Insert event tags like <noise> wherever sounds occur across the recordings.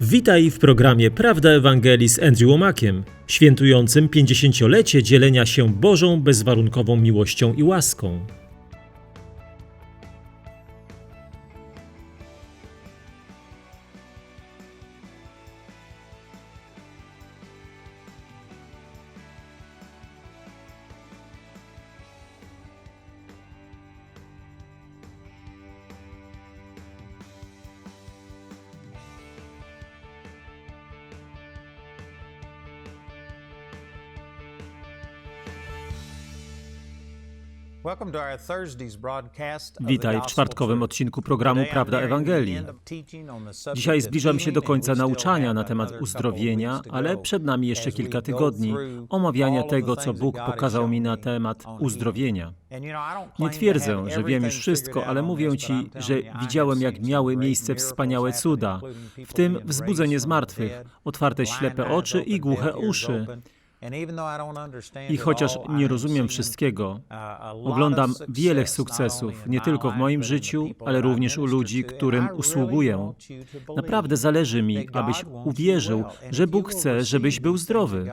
Witaj w programie Prawda Ewangelii z Andrew Łomakiem, świętującym 50-lecie dzielenia się Bożą bezwarunkową miłością i łaską. Witaj w czwartkowym odcinku programu Prawda Ewangelii. Dzisiaj zbliżam się do końca nauczania na temat uzdrowienia, ale przed nami jeszcze kilka tygodni omawiania tego, co Bóg pokazał mi na temat uzdrowienia. Nie twierdzę, że wiem już wszystko, ale mówię Ci, że widziałem, jak miały miejsce wspaniałe cuda, w tym wzbudzenie zmartwych, otwarte ślepe oczy i głuche uszy. I chociaż nie rozumiem wszystkiego, oglądam wiele sukcesów, nie tylko w moim życiu, ale również u ludzi, którym usługuję. Naprawdę zależy mi, abyś uwierzył, że Bóg chce, żebyś był zdrowy.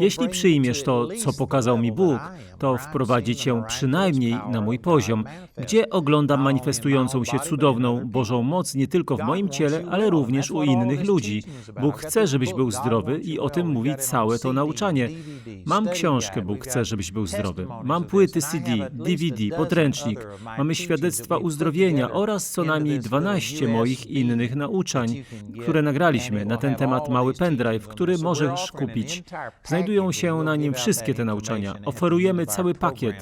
Jeśli przyjmiesz to, co pokazał mi Bóg, to wprowadzi cię przynajmniej na mój poziom, gdzie oglądam manifestującą się cudowną Bożą moc nie tylko w moim ciele, ale również u innych ludzi. Bóg chce, żebyś był zdrowy i o tym mówi całe to nauczanie. Mam książkę Bóg chce, żebyś był zdrowy. Mam płyty CD, DVD, podręcznik. Mamy świadectwa uzdrowienia oraz co najmniej 12 moich innych nauczań, które nagraliśmy na ten temat mały pendrive, który możesz kupić. Znajdują się na nim wszystkie te nauczania. Oferujemy cały pakiet.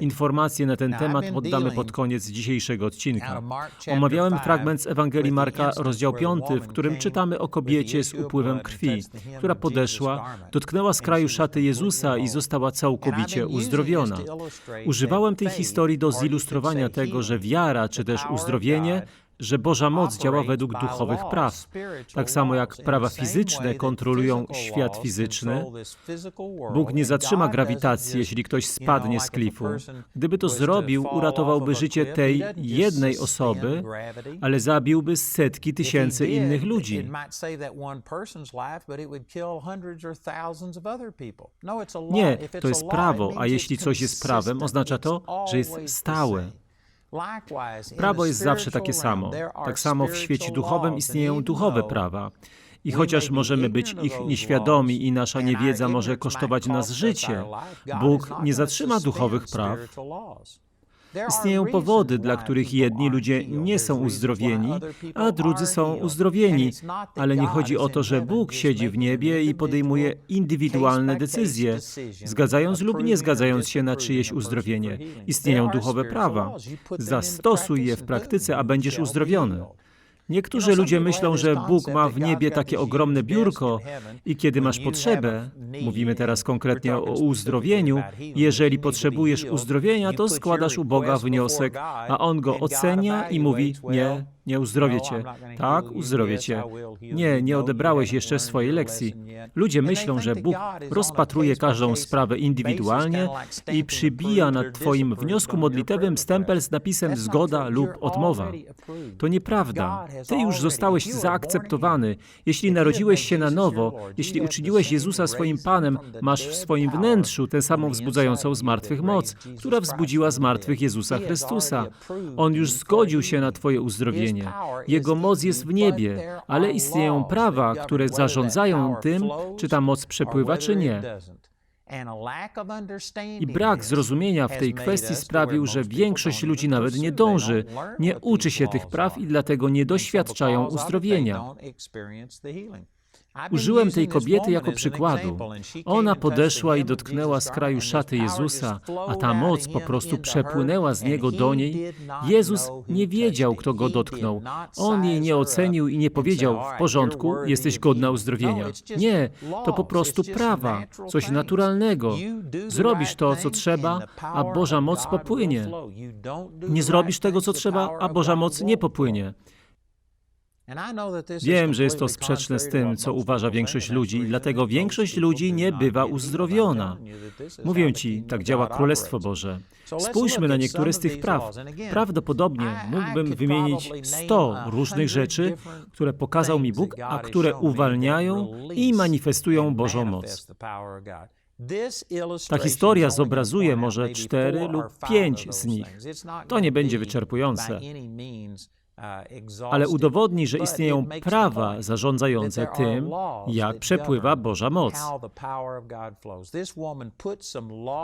Informacje na ten temat poddamy pod koniec dzisiejszego odcinka. Omawiałem fragment z Ewangelii Marka, rozdział 5, w którym czytamy o kobiecie z upływem krwi, która podeszła, dotknęła skraju szaty Jezusa i została całkowicie uzdrowiona. Używałem tej historii do zilustrowania tego, że wiara czy też uzdrowienie że Boża moc działa według duchowych praw. Tak samo jak prawa fizyczne kontrolują świat fizyczny, Bóg nie zatrzyma grawitacji, jeśli ktoś spadnie z klifu. Gdyby to zrobił, uratowałby życie tej jednej osoby, ale zabiłby setki tysięcy innych ludzi. Nie, to jest prawo, a jeśli coś jest prawem, oznacza to, że jest stałe. Prawo jest zawsze takie samo. Tak samo w świecie duchowym istnieją duchowe prawa. I chociaż możemy być ich nieświadomi i nasza niewiedza może kosztować nas życie, Bóg nie zatrzyma duchowych praw. Istnieją powody, dla których jedni ludzie nie są uzdrowieni, a drudzy są uzdrowieni. Ale nie chodzi o to, że Bóg siedzi w niebie i podejmuje indywidualne decyzje, zgadzając lub nie zgadzając się na czyjeś uzdrowienie. Istnieją duchowe prawa. Zastosuj je w praktyce, a będziesz uzdrowiony. Niektórzy ludzie myślą, że Bóg ma w niebie takie ogromne biurko i kiedy masz potrzebę, mówimy teraz konkretnie o uzdrowieniu, jeżeli potrzebujesz uzdrowienia, to składasz u Boga wniosek, a On go ocenia i mówi, nie, nie uzdrowię cię. Tak, uzdrowię cię. Nie, nie odebrałeś jeszcze swojej lekcji. Ludzie myślą, że Bóg rozpatruje każdą sprawę indywidualnie i przybija nad Twoim wniosku modlitewym stempel z napisem zgoda lub odmowa. To nieprawda. Ty już zostałeś zaakceptowany. Jeśli narodziłeś się na nowo, jeśli uczyniłeś Jezusa swoim Panem, masz w swoim wnętrzu tę samą wzbudzającą z martwych moc, która wzbudziła z martwych Jezusa Chrystusa. On już zgodził się na Twoje uzdrowienie. Jego moc jest w niebie, ale istnieją prawa, które zarządzają tym, czy ta moc przepływa, czy nie. I brak zrozumienia w tej kwestii sprawił, że większość ludzi nawet nie dąży, nie uczy się tych praw i dlatego nie doświadczają uzdrowienia. Użyłem tej kobiety jako przykładu. Ona podeszła i dotknęła skraju szaty Jezusa, a ta moc po prostu przepłynęła z niego do niej. Jezus nie wiedział, kto go dotknął. On jej nie ocenił i nie powiedział: W porządku, jesteś godna uzdrowienia. Nie, to po prostu prawa, coś naturalnego. Zrobisz to, co trzeba, a Boża moc popłynie. Nie zrobisz tego, co trzeba, a Boża moc nie popłynie. Wiem, że jest to sprzeczne z tym, co uważa większość ludzi, i dlatego większość ludzi nie bywa uzdrowiona. Mówię ci, tak działa Królestwo Boże. Spójrzmy na niektóre z tych praw. Prawdopodobnie mógłbym wymienić 100 różnych rzeczy, które pokazał mi Bóg, a które uwalniają i manifestują Bożą moc. Ta historia zobrazuje może cztery lub pięć z nich. To nie będzie wyczerpujące, ale udowodni, że istnieją prawa zarządzające tym, jak przepływa Boża moc.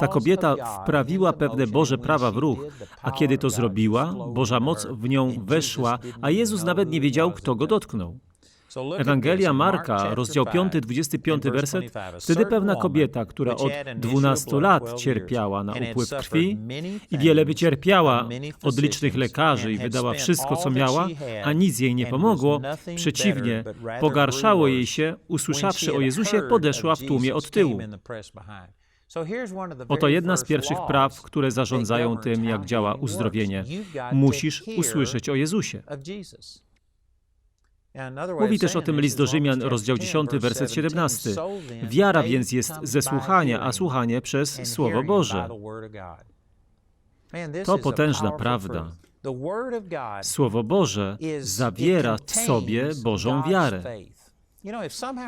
Ta kobieta wprawiła pewne Boże prawa w ruch, a kiedy to zrobiła, Boża moc w nią weszła, a Jezus nawet nie wiedział, kto go dotknął. Ewangelia Marka, rozdział 5, 25 werset. Wtedy pewna kobieta, która od 12 lat cierpiała na upływ krwi i wiele wycierpiała od licznych lekarzy i wydała wszystko, co miała, a nic jej nie pomogło, przeciwnie, pogarszało jej się, usłyszawszy o Jezusie, podeszła w tłumie od tyłu. Oto jedna z pierwszych praw, które zarządzają tym, jak działa uzdrowienie. Musisz usłyszeć o Jezusie. Mówi też o tym list do Rzymian, rozdział 10, werset 17. Wiara więc jest ze słuchania, a słuchanie przez Słowo Boże. To potężna prawda. Słowo Boże zawiera w sobie Bożą wiarę.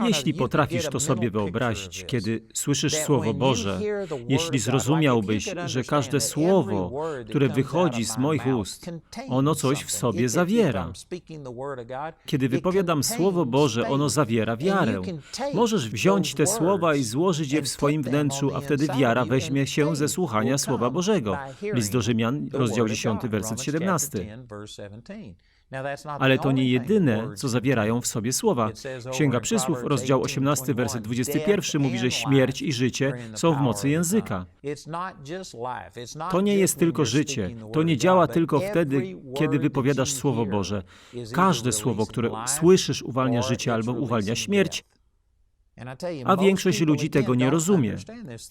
Jeśli potrafisz to sobie wyobrazić, kiedy słyszysz Słowo Boże, jeśli zrozumiałbyś, że każde słowo, które wychodzi z moich ust, ono coś w sobie zawiera. Kiedy wypowiadam Słowo Boże, ono zawiera wiarę. Możesz wziąć te słowa i złożyć je w swoim wnętrzu, a wtedy wiara weźmie się ze słuchania Słowa Bożego. List do Rzymian, rozdział 10, werset 17. Ale to nie jedyne, co zawierają w sobie słowa. Księga Przysłów, rozdział 18, werset 21 mówi, że śmierć i życie są w mocy języka. To nie jest tylko życie. To nie działa tylko wtedy, kiedy wypowiadasz Słowo Boże. Każde słowo, które słyszysz, uwalnia życie albo uwalnia śmierć. A większość ludzi tego nie rozumie.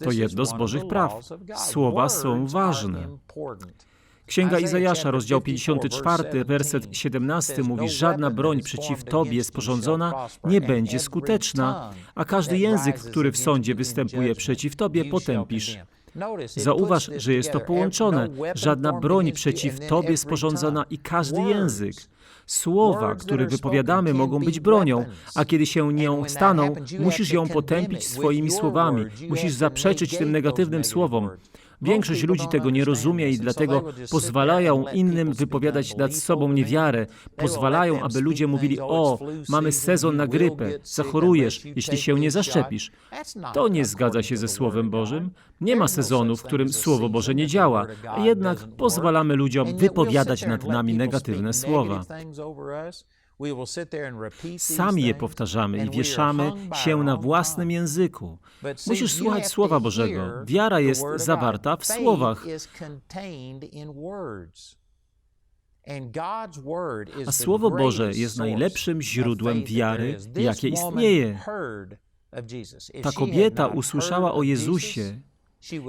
To jedno z Bożych praw. Słowa są ważne. Księga Izajasza, rozdział 54, werset 17 mówi: Żadna broń przeciw Tobie sporządzona nie będzie skuteczna, a każdy język, który w sądzie występuje przeciw Tobie, potępisz. Zauważ, że jest to połączone. Żadna broń przeciw Tobie sporządzona i każdy język. Słowa, które wypowiadamy, mogą być bronią, a kiedy się nią staną, musisz ją potępić swoimi słowami. Musisz zaprzeczyć tym negatywnym słowom. Większość ludzi tego nie rozumie i dlatego pozwalają innym wypowiadać nad sobą niewiarę. Pozwalają, aby ludzie mówili: O, mamy sezon na grypę, zachorujesz, jeśli się nie zaszczepisz. To nie zgadza się ze Słowem Bożym. Nie ma sezonu, w którym Słowo Boże nie działa, jednak pozwalamy ludziom wypowiadać nad nami negatywne słowa. Sami je powtarzamy i wieszamy się na własnym języku. Musisz słuchać Słowa Bożego. Wiara jest zawarta w słowach. A Słowo Boże jest najlepszym źródłem wiary, jakie istnieje. Ta kobieta usłyszała o Jezusie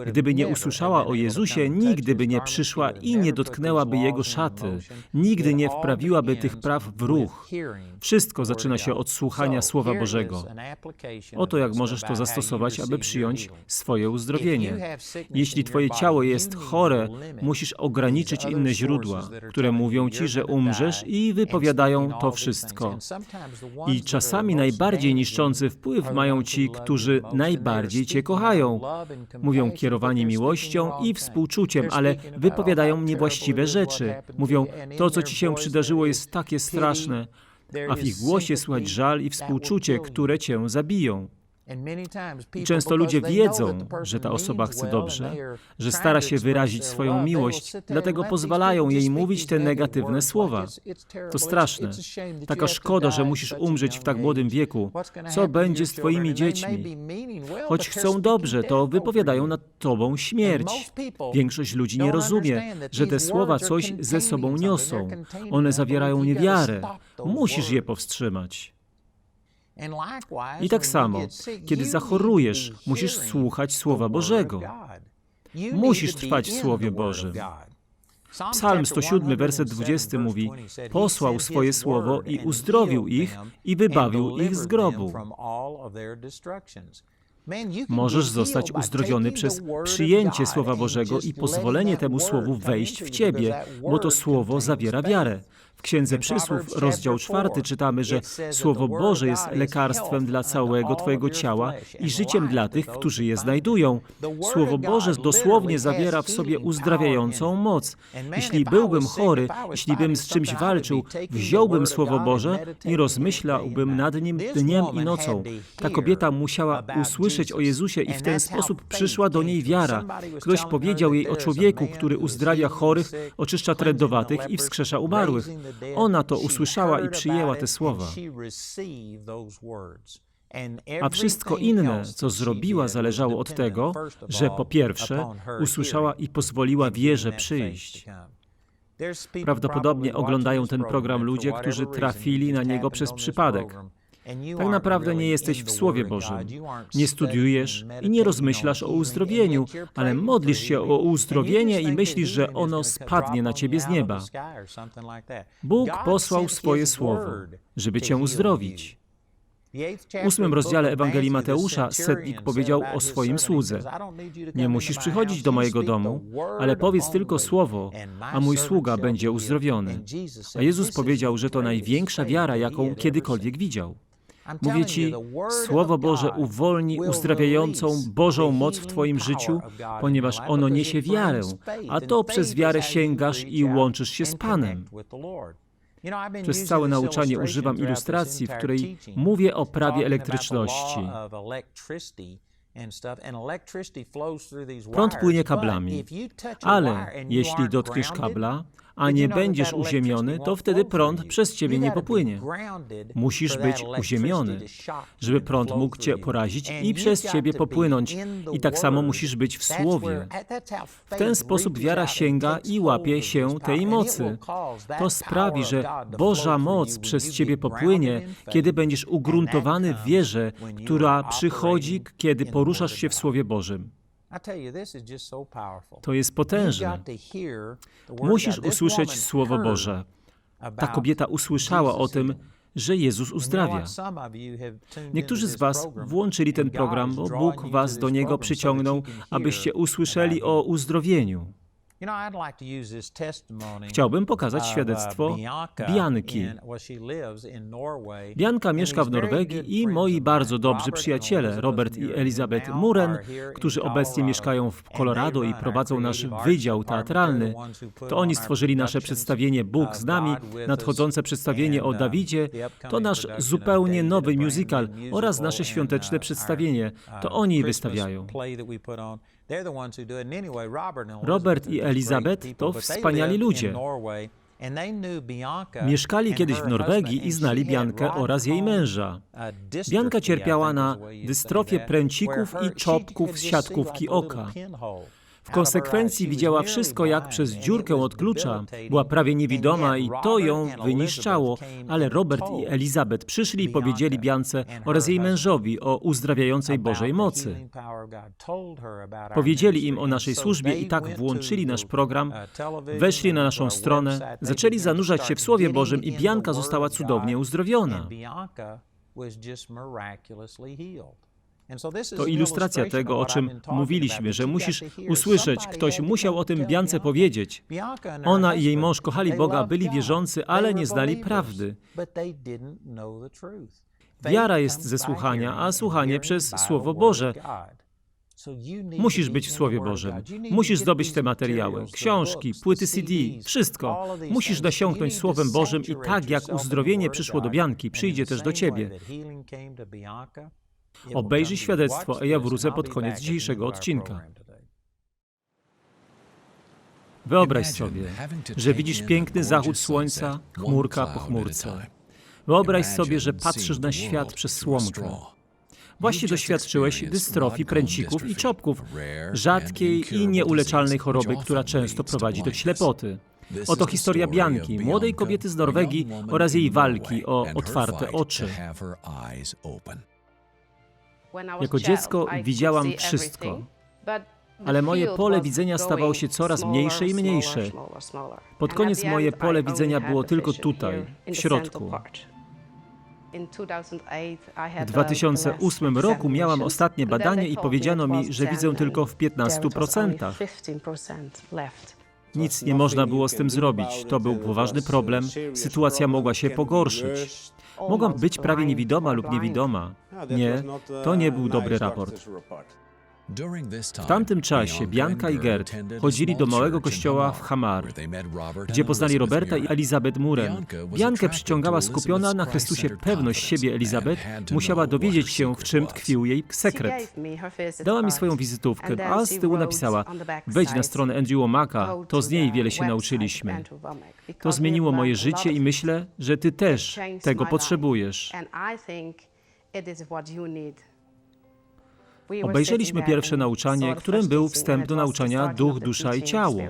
Gdyby nie usłyszała o Jezusie, nigdy by nie przyszła i nie dotknęłaby Jego szaty, nigdy nie wprawiłaby tych praw w ruch. Wszystko zaczyna się od słuchania Słowa Bożego. Oto jak możesz to zastosować, aby przyjąć swoje uzdrowienie. Jeśli Twoje ciało jest chore, musisz ograniczyć inne źródła, które mówią Ci, że umrzesz i wypowiadają to wszystko. I czasami najbardziej niszczący wpływ mają ci, którzy najbardziej Cię kochają. Mówią kierowani miłością i współczuciem, ale wypowiadają niewłaściwe rzeczy. Mówią, to co Ci się przydarzyło jest takie straszne, a w ich głosie słychać żal i współczucie, które Cię zabiją. I często ludzie wiedzą, że ta osoba chce dobrze, że stara się wyrazić swoją miłość, dlatego pozwalają jej mówić te negatywne słowa. To straszne. Taka szkoda, że musisz umrzeć w tak młodym wieku. Co będzie z twoimi dziećmi? Choć chcą dobrze, to wypowiadają nad tobą śmierć. Większość ludzi nie rozumie, że te słowa coś ze sobą niosą. One zawierają niewiarę. Musisz je powstrzymać. I tak samo, kiedy zachorujesz, musisz słuchać Słowa Bożego. Musisz trwać w Słowie Bożym. Psalm 107, werset 20 mówi: Posłał swoje słowo i uzdrowił ich i wybawił ich z grobu. Możesz zostać uzdrowiony przez przyjęcie Słowa Bożego i pozwolenie temu Słowu wejść w Ciebie, bo to Słowo zawiera wiarę. W Księdze Przysłów, rozdział czwarty, czytamy, że Słowo Boże jest lekarstwem dla całego Twojego ciała i życiem dla tych, którzy je znajdują. Słowo Boże dosłownie zawiera w sobie uzdrawiającą moc. Jeśli byłbym chory, jeśli bym z czymś walczył, wziąłbym Słowo Boże i rozmyślałbym nad nim dniem i nocą. Ta kobieta musiała usłyszeć o Jezusie i w ten sposób przyszła do niej wiara. Ktoś powiedział jej o człowieku, który uzdrawia chorych, oczyszcza trędowatych i wskrzesza umarłych. Ona to usłyszała i przyjęła te słowa. A wszystko inne, co zrobiła, zależało od tego, że po pierwsze usłyszała i pozwoliła wierze przyjść. Prawdopodobnie oglądają ten program ludzie, którzy trafili na niego przez przypadek. Tak naprawdę nie jesteś w Słowie Bożym. Nie studiujesz i nie rozmyślasz o uzdrowieniu, ale modlisz się o uzdrowienie i myślisz, że ono spadnie na ciebie z nieba. Bóg posłał swoje słowo, żeby cię uzdrowić. W ósmym rozdziale Ewangelii Mateusza setnik powiedział o swoim słudze. Nie musisz przychodzić do mojego domu, ale powiedz tylko słowo, a mój sługa będzie uzdrowiony. A Jezus powiedział, że to największa wiara, jaką kiedykolwiek widział. Mówię Ci, Słowo Boże uwolni uzdrawiającą Bożą moc w Twoim życiu, ponieważ ono niesie wiarę, a to przez wiarę sięgasz i łączysz się z Panem. Przez całe nauczanie używam ilustracji, w której mówię o prawie elektryczności. Prąd płynie kablami, ale jeśli dotkniesz kabla, a nie będziesz uziemiony, to wtedy prąd przez ciebie nie popłynie. Musisz być uziemiony, żeby prąd mógł cię porazić i przez ciebie popłynąć. I tak samo musisz być w słowie. W ten sposób wiara sięga i łapie się tej mocy. To sprawi, że Boża moc przez ciebie popłynie, kiedy będziesz ugruntowany w wierze, która przychodzi, kiedy poruszasz się w Słowie Bożym. To jest potężne. Musisz usłyszeć Słowo Boże. Ta kobieta usłyszała o tym, że Jezus uzdrawia. Niektórzy z Was włączyli ten program, bo Bóg Was do niego przyciągnął, abyście usłyszeli o uzdrowieniu. Chciałbym pokazać świadectwo Bianki. Bianka mieszka w Norwegii i moi bardzo dobrzy przyjaciele, Robert i Elizabeth Muren, którzy obecnie mieszkają w Colorado i prowadzą nasz wydział teatralny. To oni stworzyli nasze przedstawienie Bóg z nami, nadchodzące przedstawienie o Dawidzie, to nasz zupełnie nowy musical oraz nasze świąteczne przedstawienie. To oni wystawiają. Robert i Elizabeth to wspaniali ludzie. Mieszkali kiedyś w Norwegii i znali Biankę oraz jej męża. Bianka cierpiała na dystrofię pręcików i czopków z siatkówki oka. W konsekwencji widziała wszystko jak przez dziurkę od klucza. Była prawie niewidoma i to ją wyniszczało, ale Robert i Elizabeth przyszli i powiedzieli Biance oraz jej mężowi o uzdrawiającej Bożej mocy. Powiedzieli im o naszej służbie i tak włączyli nasz program, weszli na naszą stronę, zaczęli zanurzać się w Słowie Bożym i Bianka została cudownie uzdrowiona. To ilustracja tego, o czym mówiliśmy, że musisz usłyszeć, ktoś musiał o tym Biance powiedzieć. Ona i jej mąż kochali Boga, byli wierzący, ale nie znali prawdy. Wiara jest ze słuchania, a słuchanie przez Słowo Boże. Musisz być w Słowie Bożym. Musisz zdobyć te materiały, książki, płyty CD, wszystko. Musisz nasiąknąć Słowem Bożym i tak jak uzdrowienie przyszło do Bianki, przyjdzie też do ciebie. Obejrzyj świadectwo, a ja wrócę pod koniec dzisiejszego odcinka. Wyobraź sobie, że widzisz piękny zachód słońca, chmurka po chmurce. Wyobraź sobie, że patrzysz na świat przez słomkę. Właśnie doświadczyłeś dystrofii pręcików i czopków, rzadkiej i nieuleczalnej choroby, która często prowadzi do ślepoty. Oto historia Bianki, młodej kobiety z Norwegii oraz jej walki o otwarte oczy. Jako dziecko widziałam wszystko, ale moje pole widzenia stawało się coraz mniejsze i mniejsze. Pod koniec moje pole widzenia było tylko tutaj, w środku. W 2008 roku miałam ostatnie badanie i powiedziano mi, że widzę tylko w 15%. Nic nie można było z tym zrobić. To był poważny problem. Sytuacja mogła się pogorszyć. Mogłam być prawie niewidoma lub niewidoma. Nie, to nie był dobry raport. W tamtym czasie Bianka i Gert chodzili do małego kościoła w Hamar, gdzie poznali Roberta i Elizabeth Muren. Biankę przyciągała skupiona na Chrystusie pewność siebie Elizabeth, musiała dowiedzieć się, w czym tkwił jej sekret. Dała mi swoją wizytówkę, a z tyłu napisała: Wejdź na stronę Andrew Womaka, to z niej wiele się nauczyliśmy. To zmieniło moje życie i myślę, że ty też tego potrzebujesz. Obejrzeliśmy pierwsze nauczanie, którym był wstęp do nauczania Duch, Dusza i Ciało.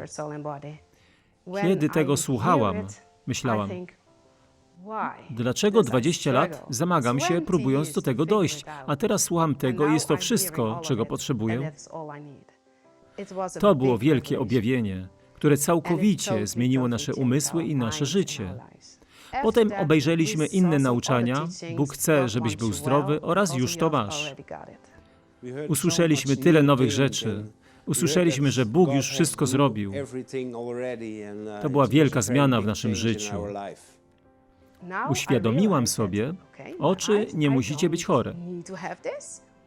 Kiedy tego słuchałam, myślałam, dlaczego 20 lat zamagam się, próbując do tego dojść, a teraz słucham tego i jest to wszystko, czego potrzebuję? To było wielkie objawienie, które całkowicie zmieniło nasze umysły i nasze życie. Potem obejrzeliśmy inne nauczania, Bóg chce, żebyś był zdrowy oraz już to masz. Usłyszeliśmy tyle nowych rzeczy. Usłyszeliśmy, że Bóg już wszystko zrobił. To była wielka zmiana w naszym życiu. Uświadomiłam sobie, oczy nie musicie być chore.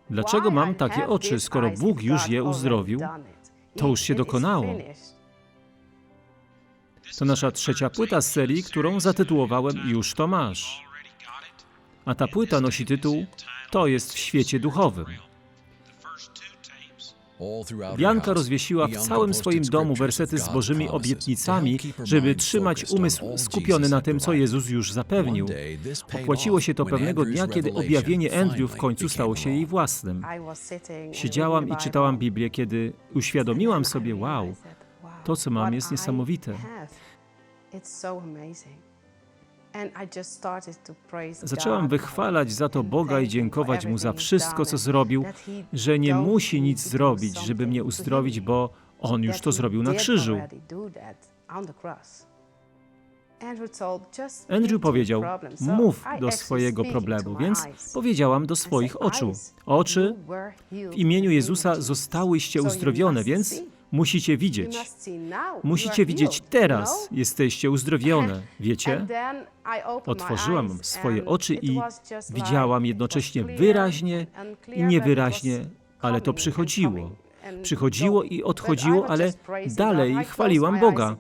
Dlaczego mam takie oczy, skoro Bóg już je uzdrowił? To już się dokonało. To nasza trzecia płyta z serii, którą zatytułowałem Już to masz. A ta płyta nosi tytuł To jest w świecie duchowym. Bianka rozwiesiła w całym swoim domu wersety z Bożymi obietnicami, żeby trzymać umysł skupiony na tym, co Jezus już zapewnił. Opłaciło się to pewnego dnia, kiedy objawienie Andrew w końcu stało się jej własnym. Siedziałam i czytałam Biblię, kiedy uświadomiłam sobie, wow, to co mam jest niesamowite. Zaczęłam wychwalać za to Boga i dziękować Mu za wszystko, co zrobił, że nie musi nic zrobić, żeby mnie uzdrowić, bo On już to zrobił na krzyżu. Andrew powiedział, mów do swojego problemu, więc powiedziałam do swoich oczu. Oczy w imieniu Jezusa zostałyście uzdrowione, więc musicie widzieć. Musicie widzieć teraz, jesteście uzdrowione, <laughs> wiecie? Otworzyłam swoje oczy i widziałam jednocześnie wyraźnie i niewyraźnie, ale to przychodziło. Przychodziło i odchodziło, ale dalej chwaliłam Boga.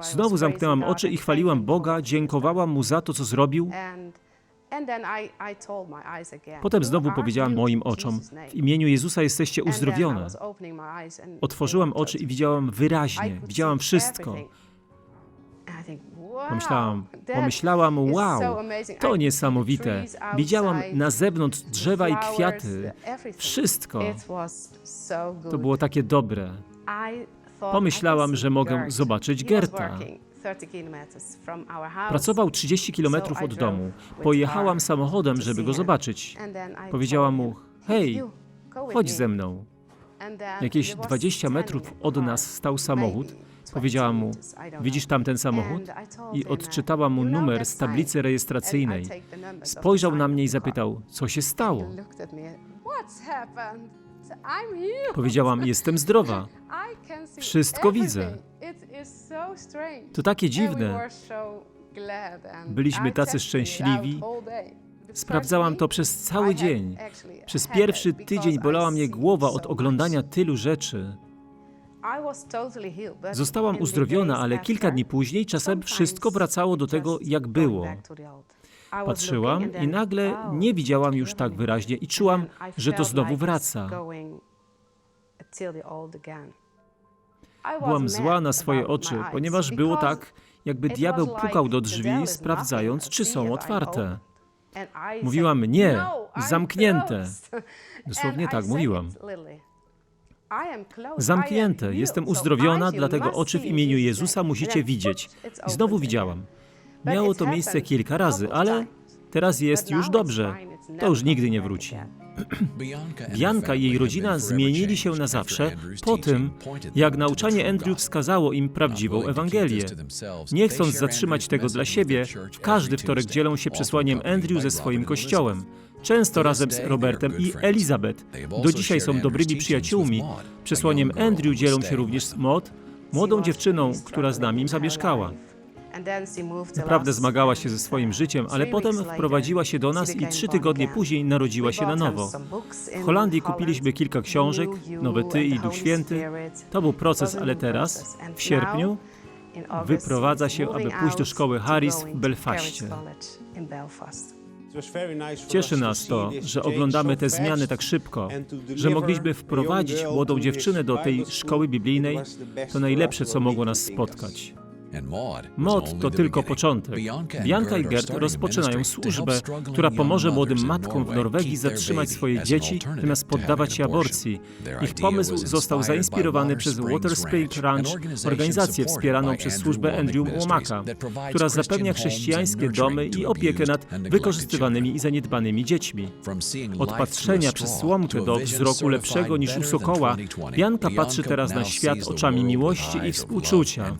Znowu zamknęłam oczy i chwaliłam Boga, dziękowałam Mu za to, co zrobił. Potem znowu powiedziałam moim oczom, w imieniu Jezusa jesteście uzdrowione. Otworzyłam oczy i widziałam wyraźnie, widziałam wszystko. Pomyślałam, pomyślałam, wow, to niesamowite. Widziałam na zewnątrz drzewa i kwiaty, wszystko. To było takie dobre. Pomyślałam, że mogę zobaczyć Gerta. Pracował 30 kilometrów od domu. Pojechałam samochodem, żeby go zobaczyć. Powiedziałam mu, hej, chodź ze mną. Jakieś 20 metrów od nas stał samochód. Powiedziałam mu, widzisz tamten samochód? I odczytałam mu numer z tablicy rejestracyjnej. Spojrzał na mnie i zapytał, co się stało? Powiedziałam, jestem zdrowa. Wszystko widzę. To takie dziwne. Byliśmy tacy szczęśliwi. Sprawdzałam to przez cały dzień. Przez pierwszy tydzień bolała mnie głowa od oglądania tylu rzeczy. Zostałam uzdrowiona, ale kilka dni później czasem wszystko wracało do tego, jak było. Patrzyłam i nagle nie widziałam już tak wyraźnie i czułam, że to znowu wraca. Byłam zła na swoje oczy, ponieważ było tak, jakby diabeł pukał do drzwi, sprawdzając, czy są otwarte. Mówiłam, nie, zamknięte. <laughs> Dosłownie tak mówiłam. Zamknięte, jestem uzdrowiona, dlatego oczy w imieniu Jezusa musicie widzieć. I znowu widziałam. Miało to miejsce kilka razy, ale teraz jest już dobrze. To już nigdy nie wróci. <clears throat> Bianka i jej rodzina zmienili się na zawsze po tym, jak nauczanie Andrew wskazało im prawdziwą Ewangelię. Nie chcąc zatrzymać tego dla siebie, w każdy wtorek dzielą się przesłaniem Andrew ze swoim kościołem. Często razem z Robertem i Elizabeth. Do dzisiaj są dobrymi przyjaciółmi. Przesłaniem Andrew dzielą się również z Maud, młodą dziewczyną, która z nami zamieszkała. Naprawdę zmagała się ze swoim życiem, ale potem wprowadziła się do nas i trzy tygodnie później narodziła się na nowo. W Holandii kupiliśmy kilka książek, Nowe Ty i Duch Święty. To był proces, ale teraz, w sierpniu, wyprowadza się, aby pójść do szkoły Harris w Belfaście. Cieszy nas to, że oglądamy te zmiany tak szybko, że mogliśmy wprowadzić młodą dziewczynę do tej szkoły biblijnej. To najlepsze, co mogło nas spotkać. Mod to tylko początek. Bianka i Gert rozpoczynają służbę, która pomoże młodym matkom w Norwegii zatrzymać swoje dzieci, zamiast poddawać się aborcji. Ich pomysł został zainspirowany przez Water Spring Ranch, organizację wspieraną przez służbę Andrew Łomaka, która zapewnia chrześcijańskie domy i opiekę nad wykorzystywanymi i zaniedbanymi dziećmi. Od patrzenia przez słomkę do wzroku lepszego niż u sokoła, Bianka patrzy teraz na świat oczami miłości i współczucia.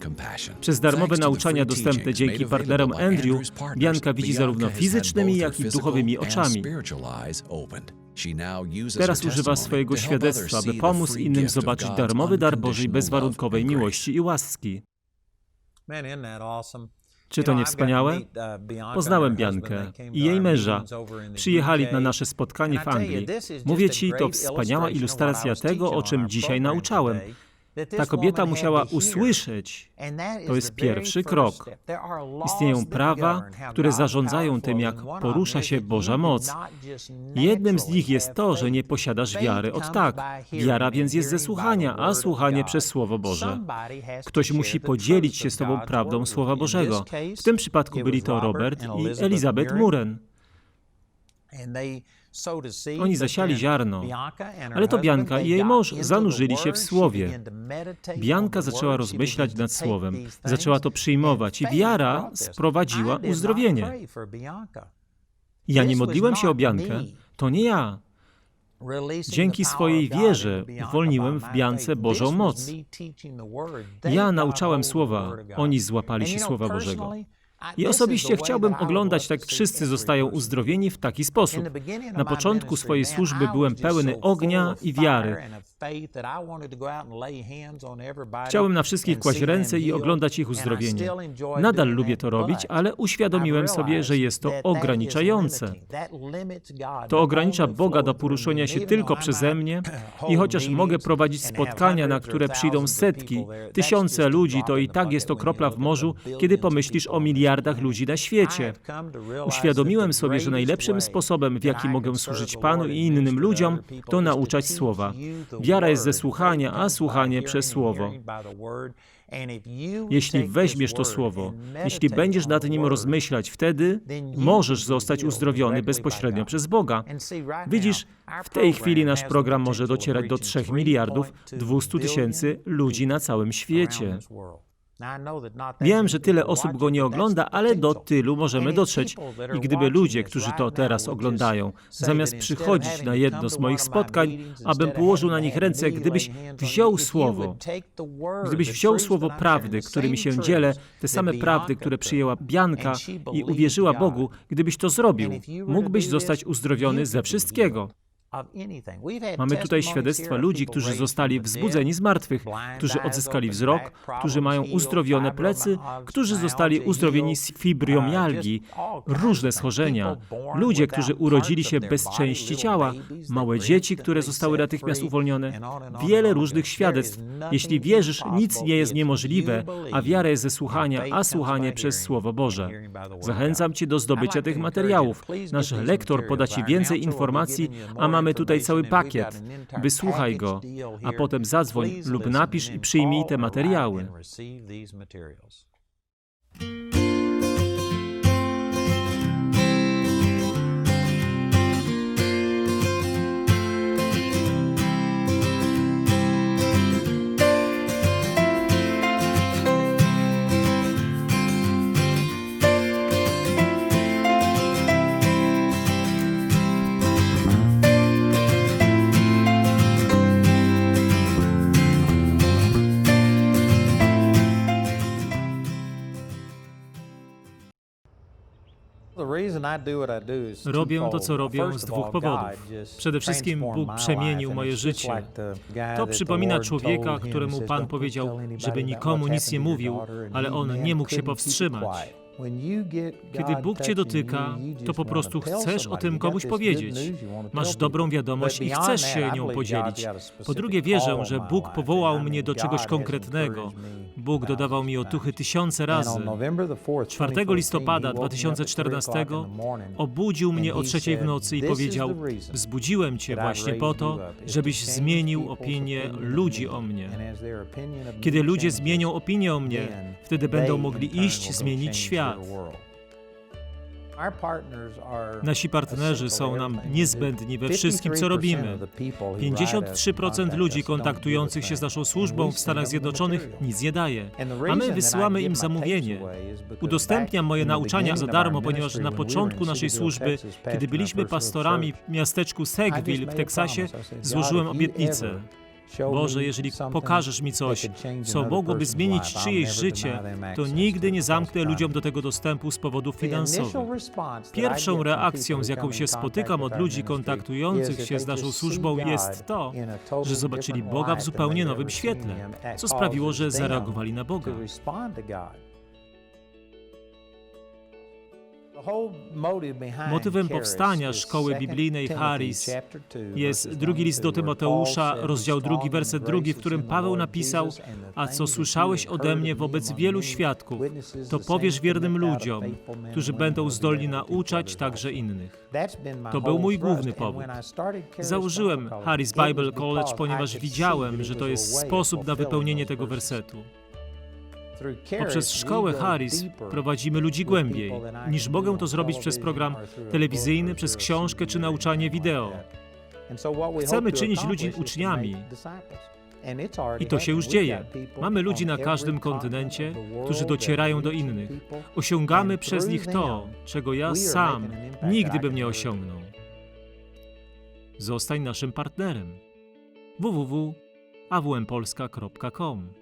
Przez darmowe nauczania dostępne dzięki partnerom Andrew, Bianka widzi zarówno fizycznymi, jak i duchowymi oczami. Teraz używa swojego świadectwa, by pomóc innym zobaczyć darmowy dar Bożej bezwarunkowej miłości i łaski. Czy to nie wspaniałe? Poznałem Biankę i jej męża. Przyjechali na nasze spotkanie w Anglii. Mówię ci, to wspaniała ilustracja tego, o czym dzisiaj nauczałem. Ta kobieta musiała usłyszeć. To jest pierwszy krok. Istnieją prawa, które zarządzają tym, jak porusza się Boża moc. Jednym z nich jest to, że nie posiadasz wiary od tak. Wiara więc jest ze słuchania, a słuchanie przez Słowo Boże. Ktoś musi podzielić się z Tobą prawdą Słowa Bożego. W tym przypadku byli to Robert i Elizabeth Muren. Oni zasiali ziarno, ale to Bianka i jej mąż zanurzyli się w Słowie. Bianka zaczęła rozmyślać nad Słowem, zaczęła to przyjmować i wiara sprowadziła uzdrowienie. Ja nie modliłem się o Biankę, to nie ja. Dzięki swojej wierze uwolniłem w Biance Bożą moc. Ja nauczałem Słowa, oni złapali się Słowa Bożego. I osobiście chciałbym oglądać, jak wszyscy zostają uzdrowieni w taki sposób. Na początku swojej służby byłem pełny ognia i wiary. Chciałem na wszystkich kłaść ręce i oglądać ich uzdrowienie. Nadal lubię to robić, ale uświadomiłem sobie, że jest to ograniczające. To ogranicza Boga do poruszenia się tylko przeze mnie <clears throat> i chociaż mogę prowadzić spotkania, na które przyjdą setki, tysiące ludzi, to i tak jest to kropla w morzu, kiedy pomyślisz o miliardach ludzi na świecie. Uświadomiłem sobie, że najlepszym sposobem, w jaki mogę służyć Panu i innym ludziom, to nauczać Słowa. Wiara jest ze słuchania, a słuchanie przez Słowo. Jeśli weźmiesz to Słowo, jeśli będziesz nad nim rozmyślać, wtedy możesz zostać uzdrowiony bezpośrednio przez Boga. Widzisz, w tej chwili nasz program może docierać do 3 miliardów 200 tysięcy ludzi na całym świecie. Wiem, że tyle osób go nie ogląda, ale do tylu możemy dotrzeć. I gdyby ludzie, którzy to teraz oglądają, zamiast przychodzić na jedno z moich spotkań, abym położył na nich ręce, gdybyś wziął słowo, gdybyś wziął słowo prawdy, którymi się dzielę, te same prawdy, które przyjęła Bianka i uwierzyła Bogu, gdybyś to zrobił, mógłbyś zostać uzdrowiony ze wszystkiego. Mamy tutaj świadectwa ludzi, którzy zostali wzbudzeni z martwych, którzy odzyskali wzrok, którzy mają uzdrowione plecy, którzy zostali uzdrowieni z fibromialgii, różne schorzenia, ludzie, którzy urodzili się bez części ciała, małe dzieci, które zostały natychmiast uwolnione. Wiele różnych świadectw. Jeśli wierzysz, nic nie jest niemożliwe, a wiara jest ze słuchania, a słuchanie przez Słowo Boże. Zachęcam Cię do zdobycia tych materiałów. Nasz lektor poda Ci więcej informacji, a mamy Mamy tutaj cały pakiet. Wysłuchaj go, a potem zadzwoń lub napisz i przyjmij te materiały. Robię to, co robię z dwóch powodów. Przede wszystkim Bóg przemienił moje życie. To przypomina człowieka, któremu Pan powiedział, żeby nikomu nic nie mówił, ale on nie mógł się powstrzymać. Kiedy Bóg cię dotyka, to po prostu chcesz o tym komuś powiedzieć. Masz dobrą wiadomość i chcesz się nią podzielić. Po drugie, wierzę, że Bóg powołał mnie do czegoś konkretnego. Bóg dodawał mi otuchy tysiące razy. 4 listopada 2014 obudził mnie o trzeciej w nocy i powiedział: Wzbudziłem cię właśnie po to, żebyś zmienił opinię ludzi o mnie. Kiedy ludzie zmienią opinię o mnie, wtedy będą mogli iść zmienić świat. Nasi partnerzy są nam niezbędni we wszystkim, co robimy. 53% ludzi kontaktujących się z naszą służbą w Stanach Zjednoczonych nic nie daje, a my wysyłamy im zamówienie. Udostępniam moje nauczania za darmo, ponieważ na początku naszej służby, kiedy byliśmy pastorami w miasteczku Sackville w Teksasie, złożyłem obietnicę. Boże, jeżeli pokażesz mi coś, co mogłoby zmienić czyjeś życie, to nigdy nie zamknę ludziom do tego dostępu z powodów finansowych. Pierwszą reakcją, z jaką się spotykam od ludzi kontaktujących się z naszą służbą, jest to, że zobaczyli Boga w zupełnie nowym świetle, co sprawiło, że zareagowali na Boga. Motywem powstania szkoły biblijnej Harris jest drugi list do Tymoteusza, rozdział drugi, werset drugi, w którym Paweł napisał: A co słyszałeś ode mnie wobec wielu świadków, to powiesz wiernym ludziom, którzy będą zdolni nauczać także innych. To był mój główny powód. Założyłem Harris Bible College, ponieważ widziałem, że to jest sposób na wypełnienie tego wersetu. Poprzez szkołę Harris prowadzimy ludzi głębiej, niż mogę to zrobić przez program telewizyjny, przez książkę czy nauczanie wideo. Chcemy czynić ludzi uczniami. I to się już dzieje. Mamy ludzi na każdym kontynencie, którzy docierają do innych. Osiągamy przez nich to, czego ja sam nigdy bym nie osiągnął. Zostań naszym partnerem. www.awmpolska.com